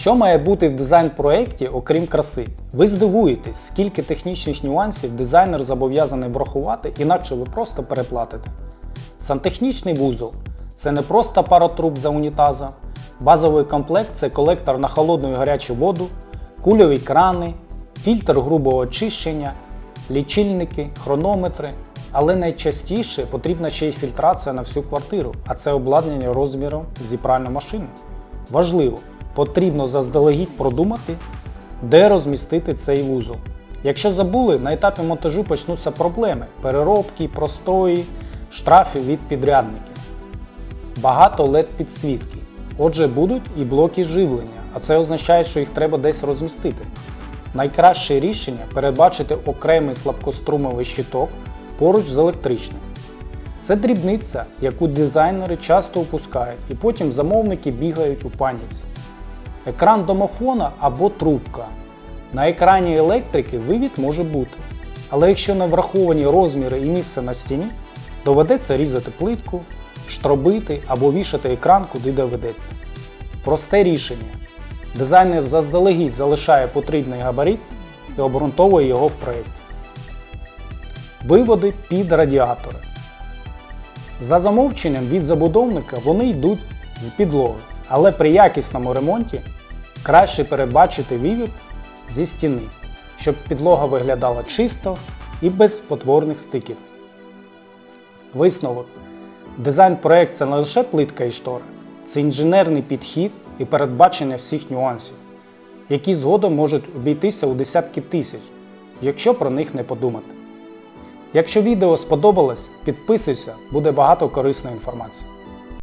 Що має бути в дизайн-проєкті, окрім краси? Ви здивуєтесь, скільки технічних нюансів дизайнер зобов'язаний врахувати, інакше ви просто переплатите. Сантехнічний вузол це не просто пара труб за унітаза. Базовий комплект це колектор на холодну і гарячу воду, кульові крани, фільтр грубого очищення, лічильники, хронометри. Але найчастіше потрібна ще й фільтрація на всю квартиру, а це обладнання розміром зі пральну машину. Важливо, потрібно заздалегідь продумати, де розмістити цей вузол. Якщо забули, на етапі монтажу почнуться проблеми переробки, простої, штрафів від підрядників. Багато led підсвітки. Отже, будуть і блоки живлення, а це означає, що їх треба десь розмістити. Найкраще рішення передбачити окремий слабкострумовий щиток поруч з електричним. Це дрібниця, яку дизайнери часто упускають, і потім замовники бігають у паніці. Екран домофона або трубка. На екрані електрики вивід може бути. Але якщо не враховані розміри і місце на стіні, доведеться різати плитку, штробити або вішати екран куди доведеться. Просте рішення. Дизайнер заздалегідь залишає потрібний габарит і обґрунтовує його в проєкті. Виводи під радіатори. За замовченням від забудовника вони йдуть з підлоги, але при якісному ремонті краще передбачити вивід зі стіни, щоб підлога виглядала чисто і без потворних стиків. Висновок. Дизайн-проект це не лише плитка і штори, це інженерний підхід і передбачення всіх нюансів, які згодом можуть обійтися у десятки тисяч, якщо про них не подумати. Якщо відео сподобалось, підписуйся, буде багато корисної інформації.